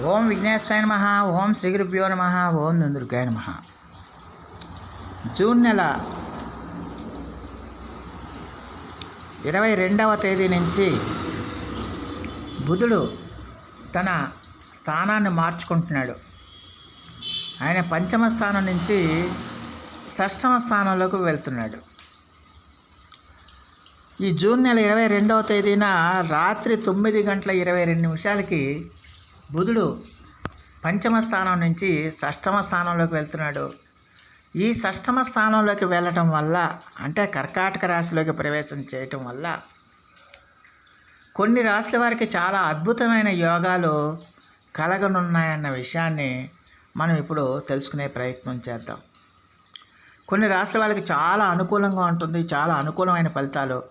ఓం విఘ్నేశ్వరాయ నమ ఓం శ్రీ గురుభ్యో నమ ఓం నందుర్గాయ నమ. జూన్ నెల ఇరవై రెండవ తేదీ నుంచి బుధుడు తన స్థానాన్ని మార్చుకుంటున్నాడు. ఆయన పంచమ స్థానం నుంచి షష్టమ స్థానంలోకి వెళ్తున్నాడు. ఈ జూన్ నెల ఇరవై రెండవ తేదీన రాత్రి తొమ్మిది గంటల ఇరవై రెండు నిమిషాలకి బుధుడు పంచమ స్థానం నుంచి షష్టమ స్థానంలోకి వెళ్తున్నాడు. ఈ షష్టమ స్థానంలోకి వెళ్ళటం వల్ల అంటే కర్కాటక రాశిలోకి ప్రవేశం చేయటం వల్ల కొన్ని రాశుల వారికి చాలా అద్భుతమైన యోగాలు కలగనున్నాయన్న విషయాన్ని మనం ఇప్పుడు తెలుసుకునే ప్రయత్నం చేద్దాం. కొన్ని రాశుల వాళ్ళకి చాలా అనుకూలంగా ఉంటుంది చాలా అనుకూలమైన ఫలితాలు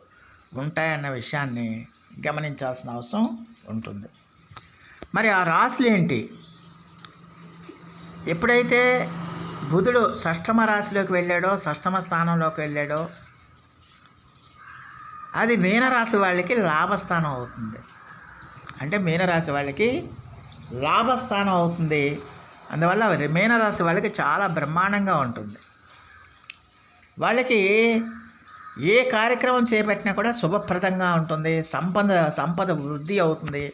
ఉంటాయన్న విషయాన్ని గమనించాల్సిన అవసరం ఉంటుంది. మరి ఆ రాశులు ఏంటి? ఎప్పుడైతే బుధుడు షష్టమ రాశిలోకి వెళ్ళాడో షష్టమ స్థానంలోకి వెళ్ళాడో అది మీనరాశి వాళ్ళకి లాభస్థానం అవుతుంది. అంటే మీనరాశి వాళ్ళకి లాభస్థానం అవుతుంది. అందువల్ల మీనరాశి వాళ్ళకి చాలా బ్రహ్మాండంగా ఉంటుంది. వాళ్ళకి ఏ కార్యక్రమం చేపట్టినా కూడా శుభప్రదంగా ఉంటుంది. సంపద సంపద వృద్ధి అవుతుంది.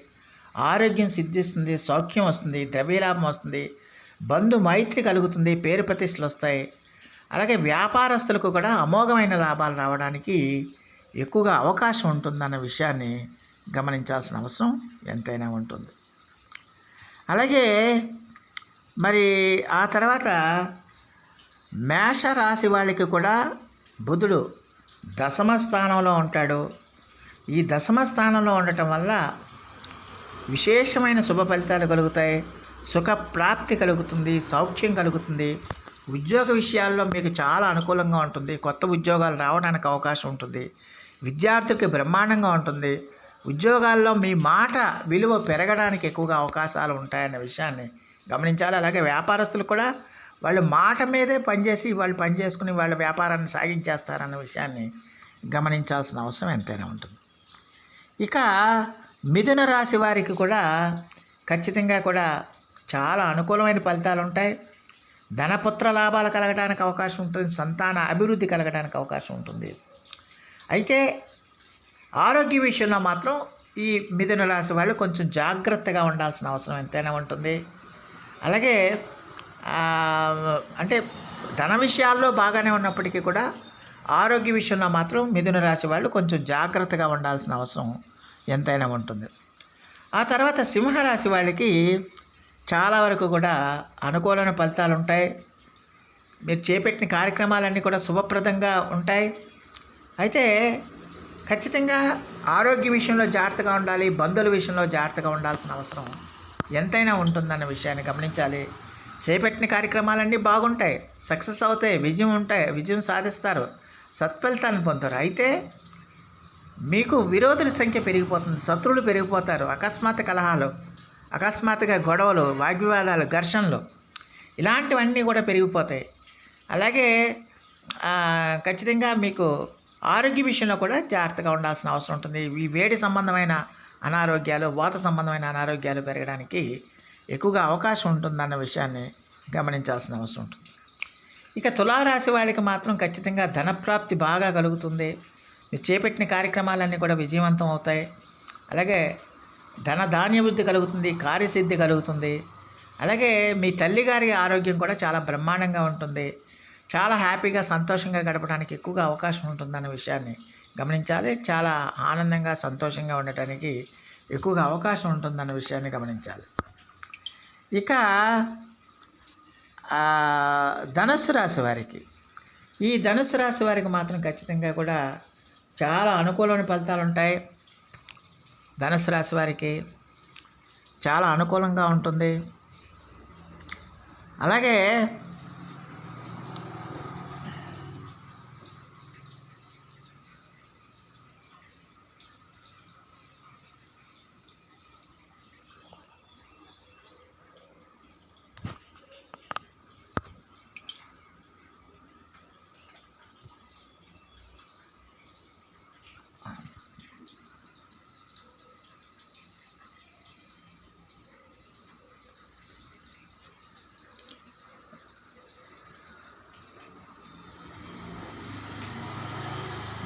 ఆరోగ్యం సిద్ధిస్తుంది సౌఖ్యం వస్తుంది ద్రవ్యలాభం వస్తుంది బంధు మైత్రి కలుగుతుంది పేరు ప్రతిష్టలు వస్తాయి. అలాగే వ్యాపారస్తులకు కూడా అమోఘమైన లాభాలు రావడానికి ఎక్కువగా అవకాశం ఉంటుందన్న విషయాన్ని గమనించాల్సిన అవసరం ఎంతైనా ఉంటుంది. అలాగే మరి ఆ తర్వాత మేష రాశి వాళ్ళకి కూడా బుధుడు దశమ స్థానంలో ఉంటాడు. ఈ దశమ స్థానంలో ఉండటం వల్ల విశేషమైన శుభ ఫలితాలు కలుగుతాయి. సుఖ ప్రాప్తి కలుగుతుంది సౌఖ్యం కలుగుతుంది. ఉద్యోగ విషయాల్లో మీకు చాలా అనుకూలంగా ఉంటుంది. కొత్త ఉద్యోగాలు రావడానికి అవకాశం ఉంటుంది. విద్యార్థులకి బ్రహ్మాండంగా ఉంటుంది. ఉద్యోగాల్లో మీ మాట విలువ పెరగడానికి ఎక్కువగా అవకాశాలు ఉంటాయన్న విషయాన్ని గమనించాలి. అలాగే వ్యాపారస్తులు కూడా వాళ్ళు మాట మీదే పనిచేసి వాళ్ళు పని చేసుకుని వాళ్ళ వ్యాపారాన్ని సాగించేస్తారన్న విషయాన్ని గమనించాల్సిన అవసరం ఎంతైనా ఉంటుంది. ఇక మిథున రాశి వారికి కూడా ఖచ్చితంగా కూడా చాలా అనుకూలమైన ఫలితాలు ఉంటాయి. ధనపుత్ర లాభాలు కలగడానికి అవకాశం ఉంటుంది. సంతాన అభివృద్ధి కలగడానికి అవకాశం ఉంటుంది. అయితే ఆరోగ్య విషయంలో మాత్రం ఈ మిథున రాశి వాళ్ళు కొంచెం జాగ్రత్తగా ఉండాల్సిన అవసరం ఎంతైనా ఉంటుంది. అలాగే అంటే ధన విషయాల్లో బాగానే ఉన్నప్పటికీ కూడా ఆరోగ్య విషయంలో మాత్రం మిథున రాశి వాళ్ళు కొంచెం జాగ్రత్తగా ఉండాల్సిన అవసరం ఎంతైనా ఉంటుంది. ఆ తర్వాత సింహరాశి వాళ్ళకి చాలా వరకు కూడా అనుకూలమైన ఫలితాలు ఉంటాయి. మీరు చేపట్టిన కార్యక్రమాలన్నీ కూడా శుభప్రదంగా ఉంటాయి. అయితే ఖచ్చితంగా ఆరోగ్య విషయంలో జాగ్రత్తగా ఉండాలి బంధువుల విషయంలో జాగ్రత్తగా ఉండాల్సిన అవసరం ఎంతైనా ఉంటుందన్న విషయాన్ని గమనించాలి. చేపట్టిన కార్యక్రమాలన్నీ బాగుంటాయి సక్సెస్ అవుతాయి విజయం ఉంటాయి విజయం సాధిస్తారు సత్ఫలితాలను పొందుతారు. అయితే మీకు విరోధుల సంఖ్య పెరిగిపోతుంది శత్రువులు పెరిగిపోతారు అకస్మాత్ కలహాలు అకస్మాత్తుగా గొడవలు వాగ్వివాదాలు ఘర్షణలు. ఇలాంటివన్నీ కూడా పెరిగిపోతాయి. అలాగే ఖచ్చితంగా మీకు ఆరోగ్య విషయంలో కూడా జాగ్రత్తగా ఉండాల్సిన అవసరం ఉంటుంది. ఈ వేడి సంబంధమైన అనారోగ్యాలు వాత సంబంధమైన అనారోగ్యాలు పెరగడానికి ఎక్కువగా అవకాశం ఉంటుందన్న విషయాన్ని గమనించాల్సిన అవసరం ఉంటుంది. ఇక తులారాశి వాళ్ళకి మాత్రం ఖచ్చితంగా ధనప్రాప్తి బాగా కలుగుతుంది. మీరు చేపట్టిన కార్యక్రమాలన్నీ కూడా విజయవంతం అవుతాయి. అలాగే ధన ధాన్యవృద్ధి కలుగుతుంది కార్యసిద్ధి కలుగుతుంది. అలాగే మీ తల్లిగారి ఆరోగ్యం కూడా చాలా బ్రహ్మాండంగా ఉంటుంది. చాలా హ్యాపీగా సంతోషంగా గడపడానికి ఎక్కువగా అవకాశం ఉంటుందన్న విషయాన్ని గమనించాలి. చాలా ఆనందంగా సంతోషంగా ఉండటానికి ఎక్కువగా అవకాశం ఉంటుందన్న విషయాన్ని గమనించాలి. ఇక ధనుస్సు రాశి వారికి. ఈ ధనుస్సు రాశి వారికి మాత్రం ఖచ్చితంగా కూడా చాలా అనుకూలమైన ఫలితాలు ఉంటాయి. ధనుసు రాశి వారికి చాలా అనుకూలంగా ఉంటుంది. అలాగే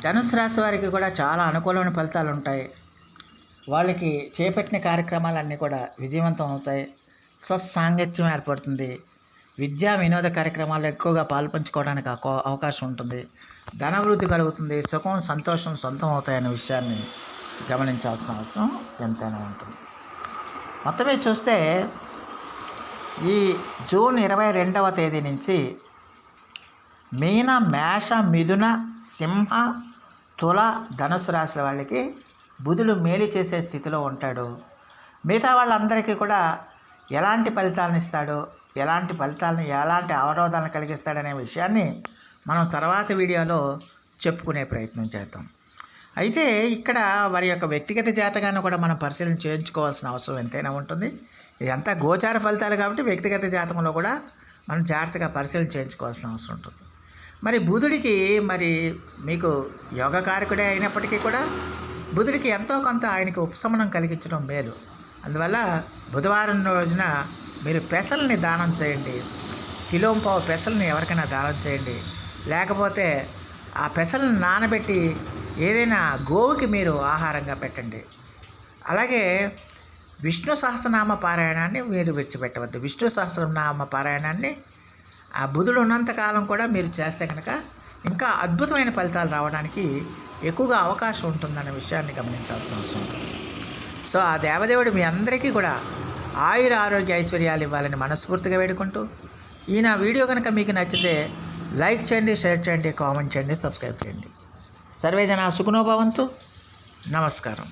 ధనుసు రాశి వారికి కూడా చాలా అనుకూలమైన ఫలితాలు ఉంటాయి. వాళ్ళకి చేపట్టిన కార్యక్రమాలన్నీ కూడా విజయవంతం అవుతాయి. స్వసాంగత్యం ఏర్పడుతుంది. విద్యా వినోద కార్యక్రమాల్లో ఎక్కువగా పాల్పంచుకోవడానికి అవకాశం ఉంటుంది. ధనవృద్ధి కలుగుతుంది. సుఖం సంతోషం సొంతం అవుతాయనే విషయాన్ని గమనించాల్సిన అవసరం ఎంతైనా ఉంటుంది. మొత్తమే చూస్తే ఈ జూన్ ఇరవై రెండవ తేదీ నుంచి మీన మేష మిథున సింహ తుల ధనుసు రాశుల వాళ్ళకి బుధుడు మేలు చేసే స్థితిలో ఉంటాడు. మిగతా వాళ్ళందరికీ కూడా ఎలాంటి ఫలితాలను ఇస్తాడు? ఎలాంటి ఫలితాలను ఎలాంటి అవరోధాలను కలిగిస్తాడనే విషయాన్ని మనం తర్వాత వీడియోలో చెప్పుకునే ప్రయత్నం చేద్దాం. అయితే ఇక్కడ వారి యొక్క వ్యక్తిగత జాతకాన్ని కూడా మనం పరిశీలన చేయించుకోవాల్సిన అవసరం ఎంతైనా ఉంటుంది. ఇదంతా గోచార ఫలితాలు కాబట్టి వ్యక్తిగత జాతకంలో కూడా మనం జాగ్రత్తగా పరిశీలన చేయించుకోవాల్సిన అవసరం ఉంటుంది. మరి బుధుడికి మరి మీకు యోగకారకుడే అయినప్పటికీ కూడా బుధుడికి ఎంతో కొంత ఆయనకి ఉపశమనం కలిగించడం మేలు. అందువల్ల బుధవారం రోజున మీరు పెసల్ని దానం చేయండి. కిలోంపావు పెసల్ని ఎవరికైనా దానం చేయండి. లేకపోతే ఆ పెసల్ని నానబెట్టి ఏదైనా గోవుకి మీరు ఆహారంగా పెట్టండి. అలాగే విష్ణు సహస్రనామ పారాయణాన్ని మీరు విడిచిపెట్టవద్దు. విష్ణు సహస్రనామ పారాయణాన్ని ఆ బుధుడు ఉన్నంతకాలం కూడా మీరు చేస్తే కనుక ఇంకా అద్భుతమైన ఫలితాలు రావడానికి ఎక్కువగా అవకాశం ఉంటుందన్న విషయాన్ని గమనించాల్సిన అవసరం ఉంటుంది సో ఆ దేవదేవుడు మీ అందరికీ కూడా ఆయుర ఆరోగ్య ఐశ్వర్యాలు ఇవ్వాలని మనస్ఫూర్తిగా వేడుకుంటూ ఈ నా వీడియో కనుక మీకు నచ్చితే లైక్ చేయండి షేర్ చేయండి కామెంట్ చేయండి సబ్స్క్రైబ్ చేయండి. సర్వే జన సుఖనోభవంతు నమస్కారం.